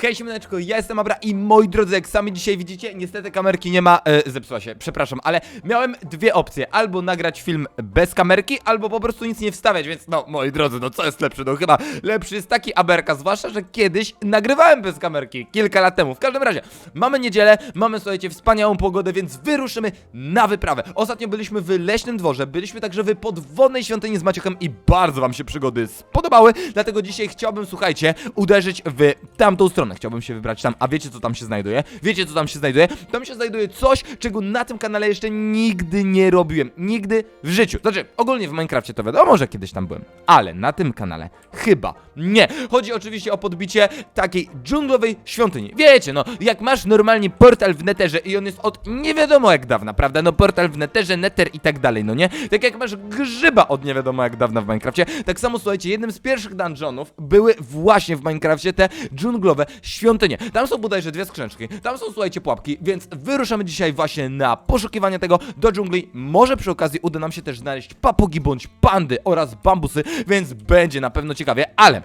Hej siemaneczko, ja jestem Abra i moi drodzy, jak sami dzisiaj widzicie, niestety kamerki nie ma, e, zepsuła się, przepraszam, ale miałem dwie opcje, albo nagrać film bez kamerki, albo po prostu nic nie wstawiać, więc no, moi drodzy, no co jest lepsze, no chyba lepszy jest taki Aberka, zwłaszcza, że kiedyś nagrywałem bez kamerki, kilka lat temu, w każdym razie, mamy niedzielę, mamy, słuchajcie, wspaniałą pogodę, więc wyruszymy na wyprawę. Ostatnio byliśmy w Leśnym Dworze, byliśmy także w podwodnej świątyni z Maciochem i bardzo wam się przygody spodobały, dlatego dzisiaj chciałbym, słuchajcie, uderzyć w tamtą stronę. Chciałbym się wybrać tam, a wiecie co tam się znajduje? Wiecie co tam się znajduje? Tam się znajduje coś, czego na tym kanale jeszcze nigdy nie robiłem. Nigdy w życiu. Znaczy, ogólnie w Minecrafcie to wiadomo, że kiedyś tam byłem. Ale na tym kanale chyba nie. Chodzi oczywiście o podbicie takiej dżunglowej świątyni. Wiecie, no, jak masz normalnie portal w neterze i on jest od nie wiadomo jak dawna, prawda? No portal w neterze, neter i tak dalej, no nie? Tak jak masz grzyba od nie wiadomo jak dawna w Minecrafcie, tak samo słuchajcie, jednym z pierwszych dungeonów były właśnie w Minecrafcie te dżunglowe świątynie. Tam są bodajże dwie skrzyneczki, tam są słuchajcie pułapki, więc wyruszamy dzisiaj właśnie na poszukiwanie tego do dżungli. Może przy okazji uda nam się też znaleźć papugi bądź pandy oraz bambusy, więc będzie na pewno ciekawie, ale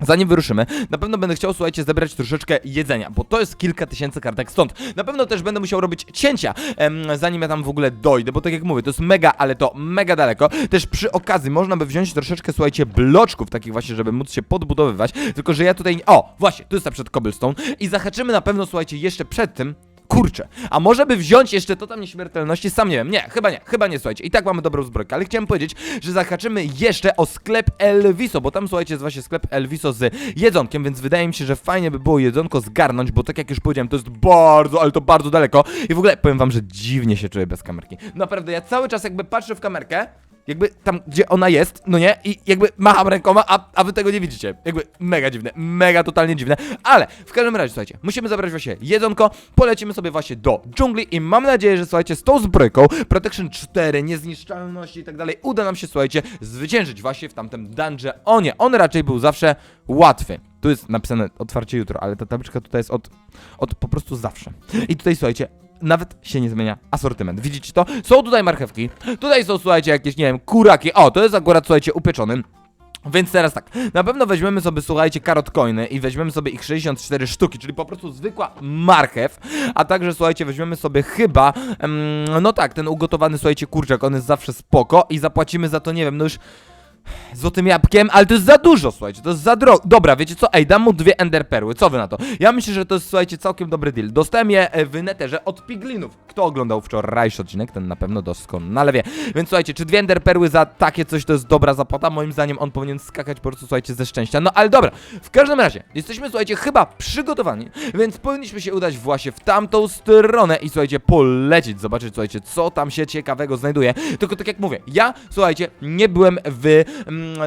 Zanim wyruszymy, na pewno będę chciał, słuchajcie, zebrać troszeczkę jedzenia, bo to jest kilka tysięcy kartek stąd. Na pewno też będę musiał robić cięcia, em, zanim ja tam w ogóle dojdę, bo tak jak mówię, to jest mega, ale to mega daleko. Też przy okazji można by wziąć troszeczkę, słuchajcie, bloczków takich właśnie, żeby móc się podbudowywać, tylko że ja tutaj... O, właśnie, tu jest na przykład cobblestone i zahaczymy na pewno, słuchajcie, jeszcze przed tym Kurczę, a może by wziąć jeszcze to tam nieśmiertelności? Sam nie wiem. Nie, chyba nie, chyba nie, słuchajcie. I tak mamy dobrą zbrojkę, ale chciałem powiedzieć, że zahaczymy jeszcze o sklep Elviso, bo tam, słuchajcie, jest właśnie sklep Elviso z jedzonkiem, więc wydaje mi się, że fajnie by było jedzonko zgarnąć, bo tak jak już powiedziałem, to jest bardzo, ale to bardzo daleko. I w ogóle powiem wam, że dziwnie się czuję bez kamerki. Naprawdę, ja cały czas jakby patrzę w kamerkę, jakby tam, gdzie ona jest, no nie? I jakby macham rękoma, a, a wy tego nie widzicie. Jakby mega dziwne, mega totalnie dziwne. Ale w każdym razie, słuchajcie, musimy zabrać właśnie jedzonko, polecimy sobie właśnie do dżungli i mam nadzieję, że słuchajcie, z tą zbrojką, Protection 4, niezniszczalność i tak dalej, uda nam się, słuchajcie, zwyciężyć właśnie w tamtym dungeonie. On raczej był zawsze łatwy. Tu jest napisane otwarcie jutro, ale ta tabliczka tutaj jest od, od po prostu zawsze. I tutaj, słuchajcie, nawet się nie zmienia asortyment. Widzicie to? Są tutaj marchewki, tutaj są, słuchajcie, jakieś, nie wiem, kuraki. O, to jest akurat, słuchajcie, upieczony. Więc teraz tak, na pewno weźmiemy sobie, słuchajcie, karot coiny i weźmiemy sobie ich 64 sztuki, czyli po prostu zwykła marchew, a także, słuchajcie, weźmiemy sobie chyba, no tak, ten ugotowany, słuchajcie, kurczak, on jest zawsze spoko i zapłacimy za to, nie wiem, no już złotym jabłkiem, ale to jest za dużo, słuchajcie, to jest za drogo. Dobra, wiecie co? Ej, dam mu dwie enderperły, co wy na to? Ja myślę, że to jest, słuchajcie, całkiem dobry deal. Dostałem je e, w neterze od piglinów. Kto oglądał wczorajszy odcinek, ten na pewno doskonale wie. Więc słuchajcie, czy dwie enderperły za takie coś to jest dobra zapłata? Moim zdaniem on powinien skakać po prostu, słuchajcie, ze szczęścia. No ale dobra, w każdym razie, jesteśmy, słuchajcie, chyba przygotowani, więc powinniśmy się udać właśnie w tamtą stronę i, słuchajcie, polecieć, zobaczyć, słuchajcie, co tam się ciekawego znajduje. Tylko tak jak mówię, ja, słuchajcie, nie byłem w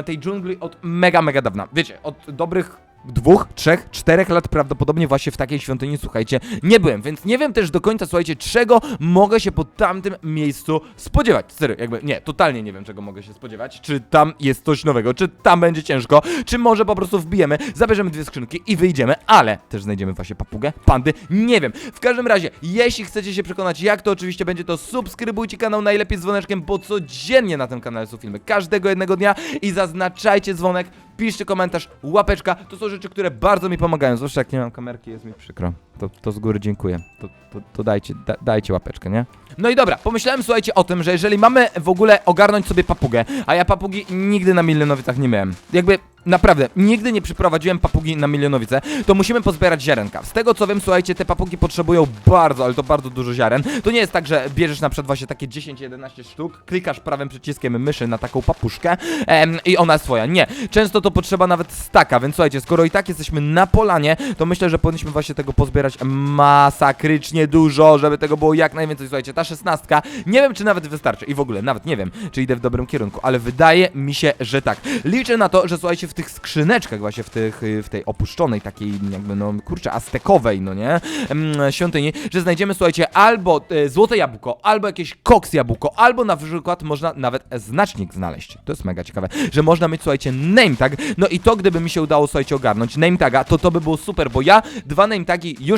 tej dżungli od mega, mega dawna. Wiecie, od dobrych dwóch, trzech, czterech lat prawdopodobnie właśnie w takiej świątyni, słuchajcie, nie byłem, więc nie wiem też do końca, słuchajcie, czego mogę się po tamtym miejscu spodziewać. Serio, jakby, nie, totalnie nie wiem, czego mogę się spodziewać. Czy tam jest coś nowego, czy tam będzie ciężko, czy może po prostu wbijemy, zabierzemy dwie skrzynki i wyjdziemy, ale też znajdziemy właśnie papugę, pandy, nie wiem. W każdym razie, jeśli chcecie się przekonać, jak to oczywiście będzie, to subskrybujcie kanał najlepiej z dzwoneczkiem, bo codziennie na tym kanale są filmy, każdego jednego dnia i zaznaczajcie dzwonek, piszcie komentarz, łapeczka, to są rzeczy, które bardzo mi pomagają, zwłaszcza jak nie mam kamerki, jest mi przykro. To, to z góry dziękuję. To, to, to dajcie, da, dajcie łapeczkę, nie? No i dobra, pomyślałem, słuchajcie, o tym, że jeżeli mamy w ogóle ogarnąć sobie papugę, a ja papugi nigdy na milionowicach nie miałem. Jakby Naprawdę, nigdy nie przyprowadziłem papugi na milionowice, to musimy pozbierać ziarenka. Z tego co wiem, słuchajcie, te papugi potrzebują bardzo, ale to bardzo dużo ziaren. To nie jest tak, że bierzesz na przykład właśnie takie 10-11 sztuk, klikasz prawym przyciskiem myszy na taką papuszkę em, i ona swoja. Nie, często to potrzeba nawet staka, więc słuchajcie, skoro i tak jesteśmy na polanie, to myślę, że powinniśmy właśnie tego pozbierać masakrycznie dużo, żeby tego było jak najwięcej. Słuchajcie, ta szesnastka, nie wiem czy nawet wystarczy i w ogóle nawet nie wiem, czy idę w dobrym kierunku, ale wydaje mi się, że tak. Liczę na to, że słuchajcie, w tych skrzyneczkach właśnie, w, tych, y, w tej opuszczonej takiej jakby, no kurczę, aztekowej, no nie, mm, świątyni, że znajdziemy, słuchajcie, albo e, złote jabłko, albo jakieś koks jabłko, albo na przykład można nawet znacznik znaleźć. To jest mega ciekawe, że można mieć, słuchajcie, name tag, no i to gdyby mi się udało, słuchajcie, ogarnąć name taga, to to by było super, bo ja dwa name tagi już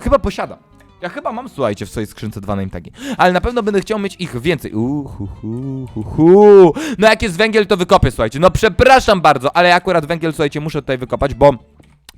chyba posiadam. Ja chyba mam, słuchajcie, w swojej skrzynce dwa name tagi. Ale na pewno będę chciał mieć ich więcej. Uuu, hu, hu, hu, hu. No jak jest węgiel, to wykopię, słuchajcie. No przepraszam bardzo, ale ja akurat węgiel, słuchajcie, muszę tutaj wykopać, bo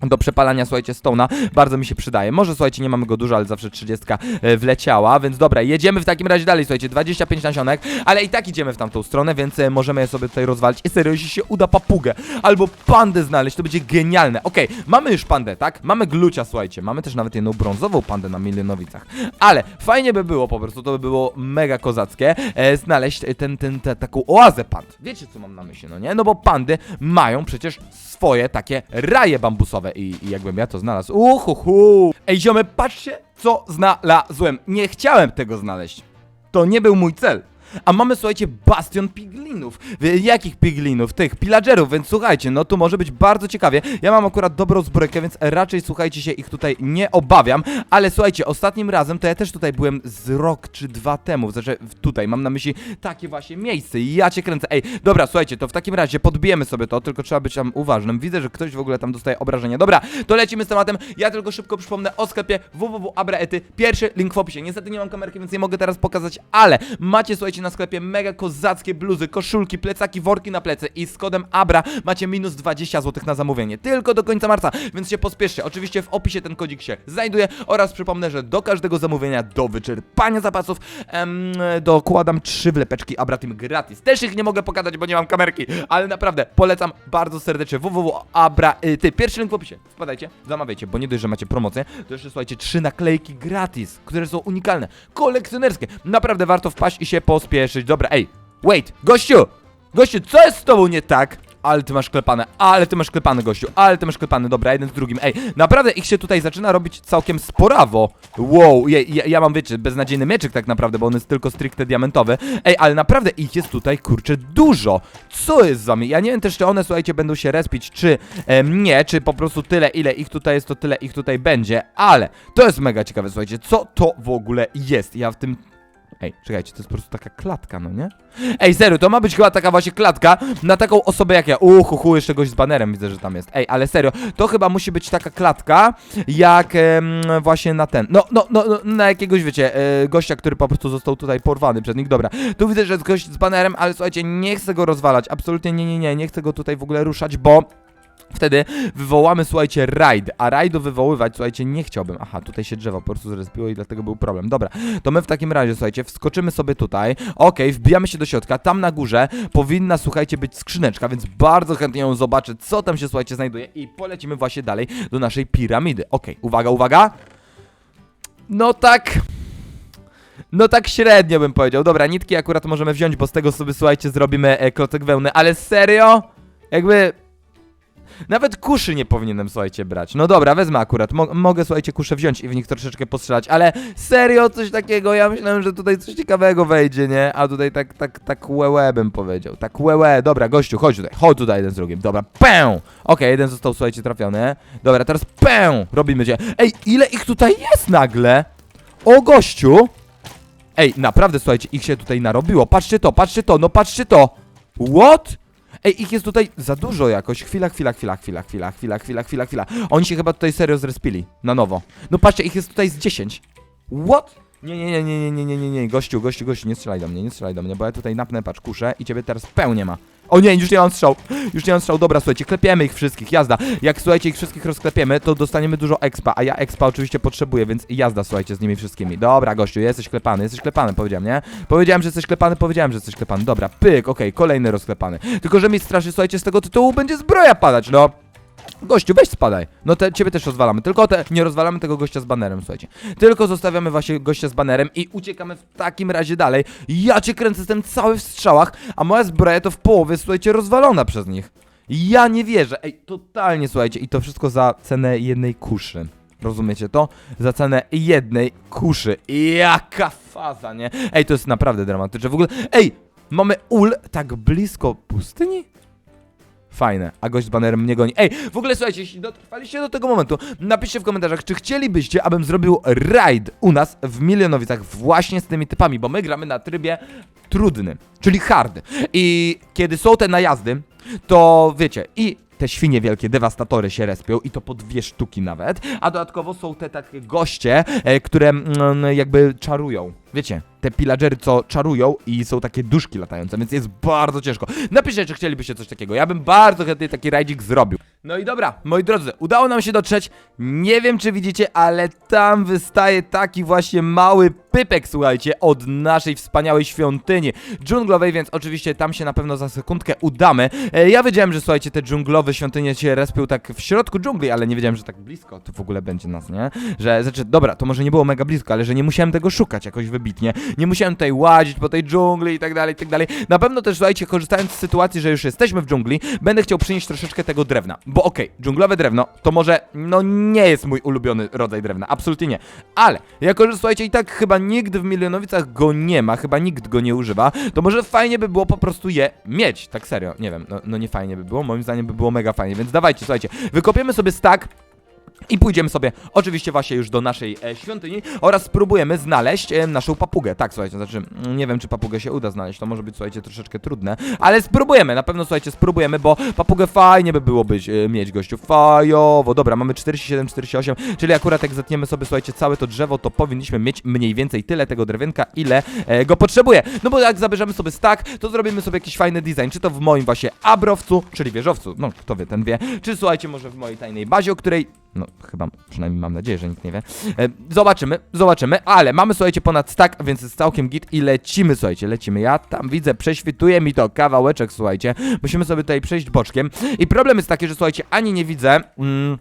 do przepalania, słuchajcie, Stone'a. Bardzo mi się przydaje. Może, słuchajcie, nie mamy go dużo, ale zawsze 30 e, wleciała, więc dobra, jedziemy w takim razie dalej, słuchajcie, 25 nasionek, ale i tak idziemy w tamtą stronę, więc e, możemy je sobie tutaj rozwalić. I serio, jeśli się uda papugę albo pandę znaleźć, to będzie genialne. Okej, mamy już pandę, tak? Mamy glucia, słuchajcie, mamy też nawet jedną brązową pandę na milionowicach, ale fajnie by było po prostu, to by było mega kozackie, e, znaleźć ten, ten, te, taką oazę pand. Wiecie, co mam na myśli, no nie? No bo pandy mają przecież swoje takie raje bambusowe i, i jakbym ja to znalazł. Uhuhu! Ej, ziomy, patrzcie, co znalazłem. Nie chciałem tego znaleźć. To nie był mój cel. A mamy, słuchajcie, bastion piglinów. Jakich piglinów? Tych pillagerów, więc słuchajcie, no tu może być bardzo ciekawie. Ja mam akurat dobrą zbrojkę, więc raczej, słuchajcie się, ich tutaj nie obawiam. Ale słuchajcie, ostatnim razem to ja też tutaj byłem z rok czy dwa temu. Znaczy, tutaj mam na myśli takie właśnie miejsce. Ja cię kręcę. Ej, dobra, słuchajcie, to w takim razie podbijemy sobie to, tylko trzeba być tam uważnym. Widzę, że ktoś w ogóle tam dostaje obrażenia. Dobra, to lecimy z tematem. Ja tylko szybko przypomnę o sklepie www.abraety. Pierwszy link w opisie. Niestety nie mam kamerki, więc nie mogę teraz pokazać, ale macie, słuchajcie, na sklepie mega kozackie bluzy, koszulki, plecaki, worki na plecy i z kodem ABRA macie minus 20 zł na zamówienie. Tylko do końca marca, więc się pospieszcie. Oczywiście w opisie ten kodzik się znajduje oraz przypomnę, że do każdego zamówienia do wyczerpania zapasów em, dokładam trzy wlepeczki Abra Team gratis. Też ich nie mogę pokazać, bo nie mam kamerki, ale naprawdę polecam bardzo serdecznie www.abra, y, ty, pierwszy link w opisie. Wpadajcie, zamawiajcie, bo nie dość, że macie promocję, to jeszcze słuchajcie, trzy naklejki gratis, które są unikalne, kolekcjonerskie. Naprawdę warto wpaść i się pospieszyć. Dobra, ej, wait, gościu! Gościu, co jest z tobą nie tak? Ale ty masz klepane, ale ty masz klepane, gościu, ale ty masz klepane, dobra, jeden z drugim. Ej, naprawdę ich się tutaj zaczyna robić całkiem sporawo. Wow, ja, ja, ja mam, wiecie, beznadziejny mieczyk tak naprawdę, bo on jest tylko stricte diamentowy. Ej, ale naprawdę ich jest tutaj, kurczę, dużo. Co jest za mnie? Ja nie wiem też, czy one, słuchajcie, będą się respić, czy em, nie, czy po prostu tyle, ile ich tutaj jest, to tyle ich tutaj będzie, ale to jest mega ciekawe, słuchajcie, co to w ogóle jest? Ja w tym Ej, czekajcie, to jest po prostu taka klatka, no nie? Ej, serio, to ma być chyba taka właśnie klatka na taką osobę jak ja. Uhu, hu, jeszcze gość z banerem widzę, że tam jest. Ej, ale serio, to chyba musi być taka klatka, jak em, właśnie na ten. No, no, no, no, na jakiegoś, wiecie, e, gościa, który po prostu został tutaj porwany przez nich. Dobra, tu widzę, że jest gość z banerem, ale słuchajcie, nie chcę go rozwalać. Absolutnie nie, nie, nie, nie chcę go tutaj w ogóle ruszać, bo Wtedy wywołamy, słuchajcie, raid, a rajdu wywoływać, słuchajcie, nie chciałbym. Aha, tutaj się drzewo po prostu zrespiło i dlatego był problem. Dobra, to my w takim razie, słuchajcie, wskoczymy sobie tutaj. Okej, wbijamy się do środka. Tam na górze powinna, słuchajcie, być skrzyneczka, więc bardzo chętnie ją zobaczę, co tam się, słuchajcie, znajduje i polecimy właśnie dalej do naszej piramidy. Okej, uwaga, uwaga. No tak... No tak średnio bym powiedział. Dobra, nitki akurat możemy wziąć, bo z tego sobie, słuchajcie, zrobimy e, klocek wełny, ale serio? Jakby... Nawet kuszy nie powinienem, słuchajcie, brać. No dobra, wezmę akurat. Mo mogę, słuchajcie, kuszę wziąć i w nich troszeczkę postrzelać, ale serio coś takiego, ja myślałem, że tutaj coś ciekawego wejdzie, nie? A tutaj tak, tak, tak łełe bym powiedział. Tak łełe. Dobra, gościu, chodź tutaj. Chodź tutaj jeden z drugim. Dobra, pę! Okej, jeden został, słuchajcie, trafiony. Dobra, teraz pę! Robimy cię. Ej, ile ich tutaj jest nagle? O, gościu! Ej, naprawdę, słuchajcie, ich się tutaj narobiło. Patrzcie to, patrzcie to, no patrzcie to! What? Ej, ich jest tutaj za dużo jakoś. Chwila, chwila, chwila, chwila, chwila, chwila, chwila, chwila, chwila. Oni się chyba tutaj serio zrespili. Na nowo. No patrzcie, ich jest tutaj z 10. What? Nie, nie, nie, nie, nie, nie, nie, nie, nie, gościu, gościu, gościu, nie strzelaj do mnie, nie strzelaj do mnie, bo ja tutaj napnę, patrz, kuszę i ciebie teraz pełnie ma. O nie, już nie mam strzał, już nie mam strzał, dobra, słuchajcie, klepiemy ich wszystkich, jazda. Jak, słuchajcie, ich wszystkich rozklepiemy, to dostaniemy dużo expa, a ja expa oczywiście potrzebuję, więc jazda, słuchajcie, z nimi wszystkimi. Dobra, gościu, jesteś klepany, jesteś klepany, powiedziałem, nie? Powiedziałem, że jesteś klepany, powiedziałem, że jesteś klepany, dobra, pyk, okej, kolejny rozklepany. Tylko, że mi straszy, słuchajcie, z tego tytułu będzie zbroja padać, no. Gościu, weź spadaj. No te, ciebie też rozwalamy. Tylko te, nie rozwalamy tego gościa z banerem, słuchajcie. Tylko zostawiamy właśnie gościa z banerem i uciekamy w takim razie dalej. Ja cię kręcę, jestem cały w strzałach, a moja zbroja to w połowie, słuchajcie, rozwalona przez nich. Ja nie wierzę. Ej, totalnie, słuchajcie. I to wszystko za cenę jednej kuszy. Rozumiecie to? Za cenę jednej kuszy. Jaka faza, nie? Ej, to jest naprawdę dramatyczne. W ogóle, ej, mamy ul tak blisko pustyni? Fajne, a gość z banerem mnie goni. Ej, w ogóle słuchajcie, jeśli dotrwaliście do tego momentu, napiszcie w komentarzach, czy chcielibyście, abym zrobił raid u nas w Milionowicach właśnie z tymi typami, bo my gramy na trybie trudnym, czyli hard. I kiedy są te najazdy, to wiecie, i te świnie wielkie, dewastatory się respią i to po dwie sztuki nawet, a dodatkowo są te takie goście, e, które mm, jakby czarują. Wiecie, te pillagery, co czarują i są takie duszki latające, więc jest bardzo ciężko. Napiszcie, czy chcielibyście coś takiego. Ja bym bardzo chętnie taki rajdzik zrobił. No i dobra, moi drodzy, udało nam się dotrzeć. Nie wiem, czy widzicie, ale tam wystaje taki właśnie mały pypek, słuchajcie, od naszej wspaniałej świątyni dżunglowej, więc oczywiście tam się na pewno za sekundkę udamy. E, ja wiedziałem, że słuchajcie, te dżunglowe świątynie się respią tak w środku dżungli, ale nie wiedziałem, że tak blisko to w ogóle będzie nas, nie? Że, znaczy, dobra, to może nie było mega blisko, ale że nie musiałem tego szukać jakoś wybitnie. Nie musiałem tutaj łazić po tej dżungli i tak dalej, i tak dalej. Na pewno też, słuchajcie, korzystając z sytuacji, że już jesteśmy w dżungli, będę chciał przynieść troszeczkę tego drewna. Bo okej, dżunglowe drewno to może, no nie jest mój ulubiony rodzaj drewna, absolutnie nie. Ale, jako że słuchajcie, i tak chyba nikt w Milionowicach go nie ma, chyba nikt go nie używa, to może fajnie by było po prostu je mieć. Tak serio, nie wiem, no, no nie fajnie by było, moim zdaniem by było mega fajnie, więc dawajcie, słuchajcie, wykopiemy sobie stack i pójdziemy sobie oczywiście właśnie już do naszej e, świątyni oraz spróbujemy znaleźć e, naszą papugę. Tak, słuchajcie, znaczy mm, nie wiem czy papugę się uda znaleźć, to może być słuchajcie troszeczkę trudne, ale spróbujemy, na pewno słuchajcie, spróbujemy, bo papugę fajnie by było być, e, mieć gościu, fajowo. Dobra, mamy 47, 48, czyli akurat jak zetniemy sobie słuchajcie całe to drzewo, to powinniśmy mieć mniej więcej tyle tego drewienka, ile e, go potrzebuje. No bo jak zabierzemy sobie stack, to zrobimy sobie jakiś fajny design, czy to w moim właśnie abrowcu, czyli wieżowcu, no kto wie, ten wie, czy słuchajcie może w mojej tajnej bazie, o której no, chyba, przynajmniej mam nadzieję, że nikt nie wie. E, zobaczymy, zobaczymy, ale mamy, słuchajcie, ponad stack, więc jest całkiem git i lecimy, słuchajcie, lecimy. Ja tam widzę, prześwituje mi to kawałeczek, słuchajcie. Musimy sobie tutaj przejść boczkiem. I problem jest taki, że słuchajcie, ani nie widzę mm,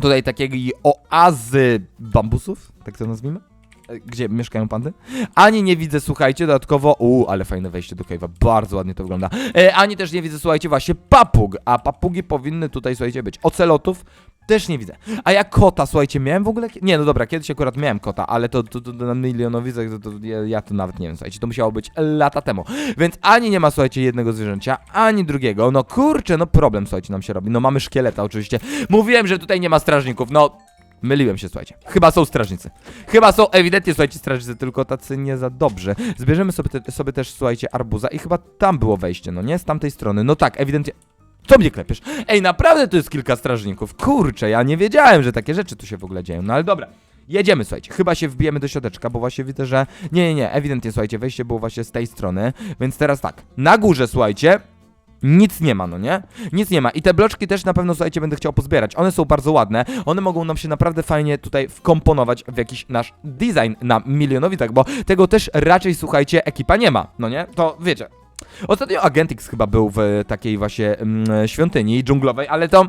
tutaj takiej oazy bambusów, tak to nazwijmy. E, Gdzie mieszkają pandy? Ani nie widzę, słuchajcie, dodatkowo. Uuu, ale fajne wejście do cave'a, bardzo ładnie to wygląda. E, ani też nie widzę, słuchajcie, właśnie papug, a papugi powinny tutaj, słuchajcie, być. Ocelotów też nie widzę. A ja kota, słuchajcie, miałem w ogóle. Nie, no dobra, kiedyś akurat miałem kota, ale to, to, to, na milionowicach, to, to ja, ja to nawet nie wiem, słuchajcie, to musiało być lata temu. Więc ani nie ma, słuchajcie, jednego zwierzęcia, ani drugiego. No kurczę, no problem, słuchajcie, nam się robi. No mamy szkieleta, oczywiście. Mówiłem, że tutaj nie ma strażników, no. Myliłem się, słuchajcie. Chyba są strażnicy. Chyba są ewidentnie, słuchajcie, strażnicy, tylko tacy nie za dobrzy. Zbierzemy sobie, te, sobie też, słuchajcie, arbuza i chyba tam było wejście, no nie? Z tamtej strony. No tak, ewidentnie. Co mnie klepiesz? Ej, naprawdę tu jest kilka strażników. Kurczę, ja nie wiedziałem, że takie rzeczy tu się w ogóle dzieją. No ale dobra. Jedziemy, słuchajcie. Chyba się wbijemy do środeczka, bo właśnie widzę, że. Nie, nie, nie, ewidentnie, słuchajcie, wejście było właśnie z tej strony. Więc teraz tak. Na górze, słuchajcie. Nic nie ma, no nie? Nic nie ma. I te bloczki też na pewno, słuchajcie, będę chciał pozbierać. One są bardzo ładne. One mogą nam się naprawdę fajnie tutaj wkomponować w jakiś nasz design na milionowitach, bo tego też raczej, słuchajcie, ekipa nie ma, no nie? To wiecie. Ostatnio Agentix chyba był w takiej właśnie mm, świątyni dżunglowej, ale to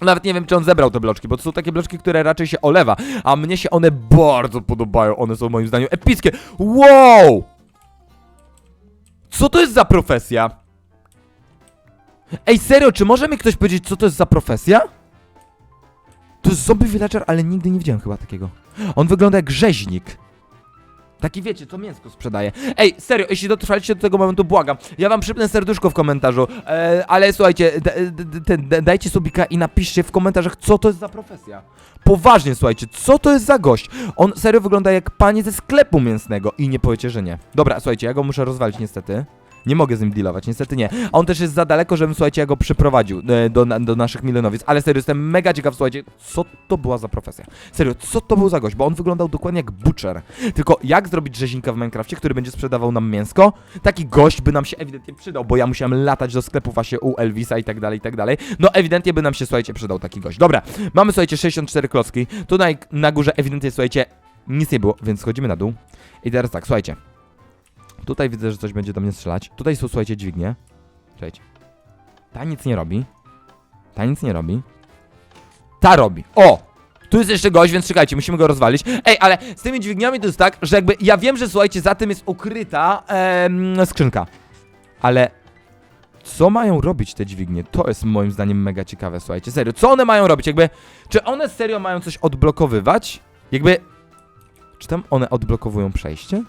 nawet nie wiem, czy on zebrał te bloczki, bo to są takie bloczki, które raczej się olewa, a mnie się one bardzo podobają. One są moim zdaniem epickie. Wow! Co to jest za profesja? Ej, serio, czy może mi ktoś powiedzieć, co to jest za profesja? To jest zombie villager, ale nigdy nie widziałem chyba takiego. On wygląda jak rzeźnik. Taki wiecie, co mięsko sprzedaje. Ej, serio, jeśli dotrwaliście do tego momentu, błagam. Ja wam przypnę serduszko w komentarzu. E, ale słuchajcie, dajcie subika i napiszcie w komentarzach, co to jest za profesja. Poważnie, słuchajcie, co to jest za gość? On serio wygląda jak pani ze sklepu mięsnego i nie powiecie, że nie. Dobra, słuchajcie, ja go muszę rozwalić niestety. Nie mogę z nim dealować, niestety nie. A on też jest za daleko, żebym, słuchajcie, ja go przyprowadził e, do, na- do naszych milionowic. Ale serio, jestem mega ciekaw, słuchajcie, co to była za profesja. Serio, co to był za gość? Bo on wyglądał dokładnie jak butcher. Tylko jak zrobić rzeźnika w Minecrafcie, który będzie sprzedawał nam mięsko? Taki gość by nam się ewidentnie przydał, bo ja musiałem latać do sklepu właśnie u Elvisa i tak dalej, i tak dalej. No ewidentnie by nam się, słuchajcie, przydał taki gość. Dobra, mamy, słuchajcie, 64 klocki. Tutaj na górze ewidentnie, słuchajcie, nic nie było, więc schodzimy na dół. I teraz tak, słuchajcie. Tutaj widzę, że coś będzie do mnie strzelać. Tutaj są, słuchajcie, dźwignie. Czekajcie. Ta nic nie robi. Ta nic nie robi. Ta robi. O! Tu jest jeszcze gość, więc czekajcie, musimy go rozwalić. Ej, ale z tymi dźwigniami to jest tak, że jakby ja wiem, że słuchajcie, za tym jest ukryta em, skrzynka. Ale co mają robić te dźwignie? To jest moim zdaniem mega ciekawe, słuchajcie. Serio, co one mają robić? Jakby, czy one serio mają coś odblokowywać? Jakby, czy tam one odblokowują przejście?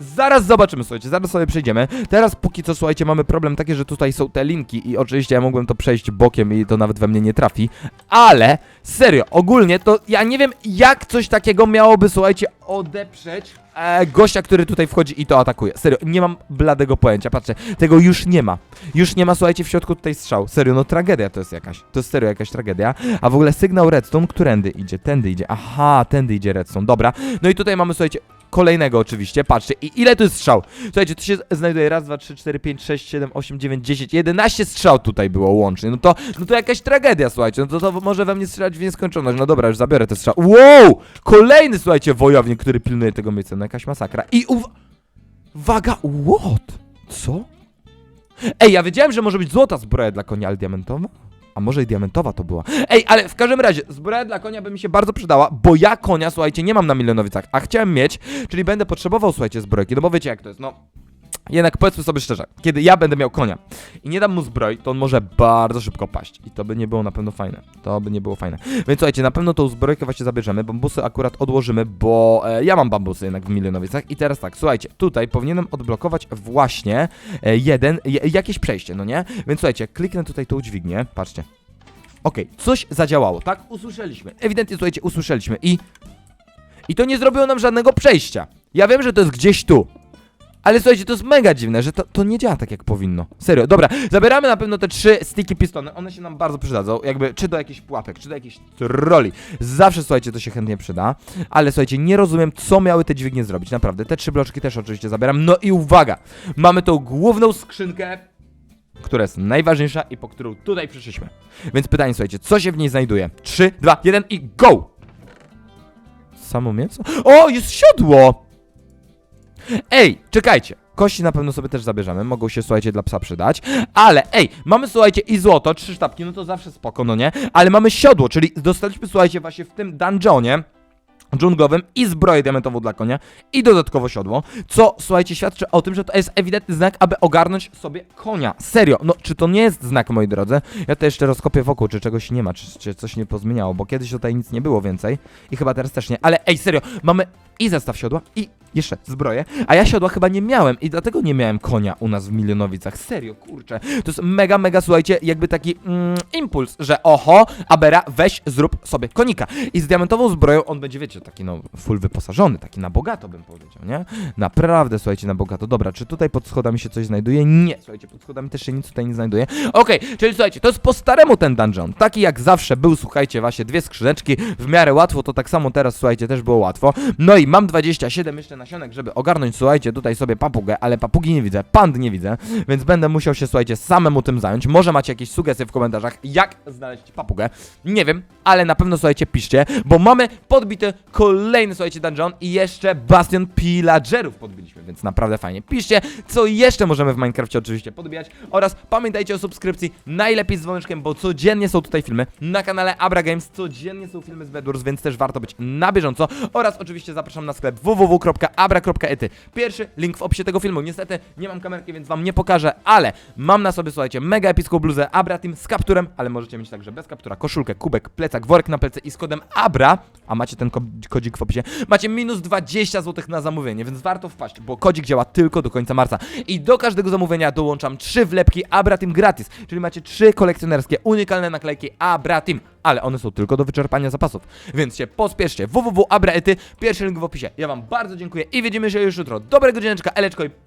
Zaraz zobaczymy, słuchajcie, zaraz sobie przejdziemy. Teraz póki co, słuchajcie, mamy problem taki, że tutaj są te linki i oczywiście ja mogłem to przejść bokiem i to nawet we mnie nie trafi, ale serio, ogólnie to ja nie wiem jak coś takiego miałoby, słuchajcie, odeprzeć e, gościa, który tutaj wchodzi i to atakuje. Serio, nie mam bladego pojęcia, patrzcie, tego już nie ma. Już nie ma, słuchajcie, w środku tutaj strzał. Serio, no tragedia to jest jakaś. To jest serio jakaś tragedia. A w ogóle sygnał redstone, którędy idzie? Tędy idzie. Aha, tędy idzie redstone, dobra. No i tutaj mamy, słuchajcie, kolejnego oczywiście, patrzcie, I ile tu jest strzał? Słuchajcie, tu się znajduje raz, dwa, trzy, cztery, pięć, sześć, siedem, osiem, dziewięć, dziesięć, jedenaście strzał tutaj było łącznie. No to, no to jakaś tragedia, słuchajcie. No to, to może we mnie strzelać w nieskończoność. No dobra, już zabiorę te strzał. Wow! Kolejny, słuchajcie, wojownik, który pilnuje tego miejsca. No jakaś masakra. I uwa... Uwaga, what? Co? Ej, ja wiedziałem, że może być złota zbroja dla konia, ale diamentowa? A może i diamentowa to była? Ej, ale w każdym razie, zbroja dla konia by mi się bardzo przydała, bo ja konia, słuchajcie, nie mam na milionowicach, a chciałem mieć, czyli będę potrzebował, słuchajcie, zbrojki, no bo wiecie jak to jest, no... Jednak powiedzmy sobie szczerze, kiedy ja będę miał konia i nie dam mu zbroi, to on może bardzo szybko paść. I to by nie było na pewno fajne. To by nie było fajne. Więc słuchajcie, na pewno tą zbrojkę właśnie zabierzemy. Bambusy akurat odłożymy, bo e, ja mam bambusy jednak w milionowicach. I teraz tak, słuchajcie, tutaj powinienem odblokować właśnie e, jeden, je, jakieś przejście, no nie? Więc słuchajcie, kliknę tutaj tą dźwignię, patrzcie. Okej, coś zadziałało, tak? Usłyszeliśmy. Ewidentnie, słuchajcie, usłyszeliśmy i... I to nie zrobiło nam żadnego przejścia. Ja wiem, że to jest gdzieś tu. Ale słuchajcie, to jest mega dziwne, że to, to nie działa tak jak powinno. Serio, dobra, zabieramy na pewno te trzy sticky pistony, one się nam bardzo przydadzą, jakby czy do jakichś pułapek, czy do jakichś troli. Zawsze, słuchajcie, to się chętnie przyda, ale słuchajcie, nie rozumiem, co miały te dźwignie zrobić, naprawdę. Te trzy bloczki też oczywiście zabieram. No i uwaga, mamy tą główną skrzynkę, która jest najważniejsza i po którą tutaj przyszliśmy. Więc pytanie, słuchajcie, co się w niej znajduje? 3, 2, 1 i go! Samo mięso? O, jest siodło! Ej, czekajcie. Kości na pewno sobie też zabierzemy, mogą się, słuchajcie, dla psa przydać. Ale, ej, mamy, słuchajcie, i złoto, trzy sztabki, no to zawsze spoko, no nie? Ale mamy siodło, czyli dostaliśmy, słuchajcie, właśnie w tym dungeonie dżunglowym i zbroję diamentową dla konia i dodatkowo siodło, co, słuchajcie, świadczy o tym, że to jest ewidentny znak, aby ogarnąć sobie konia. Serio, no, czy to nie jest znak, moi drodzy? Ja to jeszcze rozkopię wokół, czy czegoś nie ma, czy, czy coś nie pozmieniało, bo kiedyś tutaj nic nie było więcej i chyba teraz też nie, ale ej, serio, mamy i zestaw siodła i jeszcze zbroję, a ja siodła chyba nie miałem i dlatego nie miałem konia u nas w Milionowicach. Serio, kurczę. To jest mega, mega, słuchajcie, jakby taki mm, impuls, że oho, Abera, weź, zrób sobie konika. I z diamentową zbroją on będzie, wiecie, taki no full wyposażony, taki na bogato bym powiedział, nie? Naprawdę, słuchajcie, na bogato. Dobra, czy tutaj pod schodami się coś znajduje? Nie, słuchajcie, pod schodami też się nic tutaj nie znajduje. Okej, czyli słuchajcie, to jest po staremu ten dungeon. Taki jak zawsze był, słuchajcie, właśnie dwie skrzyneczki, w miarę łatwo, to tak samo teraz, słuchajcie, też było łatwo. No i mam 27 jeszcze nasionek, żeby ogarnąć, słuchajcie, tutaj sobie papugę, ale papugi nie widzę, pand nie widzę, więc będę musiał się, słuchajcie, samemu tym zająć. Może macie jakieś sugestie w komentarzach, jak znaleźć papugę. Nie wiem, ale na pewno, słuchajcie, piszcie, bo mamy podbity kolejny, słuchajcie, dungeon i jeszcze bastion pillagerów podbiliśmy, więc naprawdę fajnie. Piszcie, co jeszcze możemy w Minecrafcie oczywiście podbijać oraz pamiętajcie o subskrypcji, najlepiej z dzwoneczkiem, bo codziennie są tutaj filmy na kanale Abra Games, codziennie są filmy z Bedwars, więc też warto być na bieżąco oraz oczywiście zapraszam na sklep www.abra.ety. Pierwszy link w opisie tego filmu. Niestety nie mam kamerki, więc wam nie pokażę, ale mam na sobie, słuchajcie, mega epicką bluzę Abra Team z kapturem, ale możecie mieć także bez kaptura, koszulkę, kubek, plecak, worek na plecy i z kodem ABRA, a macie ten ko kodzik w opisie, macie minus 20 zł na zamówienie, więc warto wpaść, bo kodzik działa tylko do końca marca. I do każdego zamówienia dołączam trzy wlepki Abra Team gratis, czyli macie trzy kolekcjonerskie, unikalne naklejki Abra Team, ale one są tylko do wyczerpania zapasów, więc się pospieszcie. www.abraety, pierwszy link w opisie. Ja wam bardzo dziękuję i widzimy się już jutro. Dobrego dzieneczka, eleczko i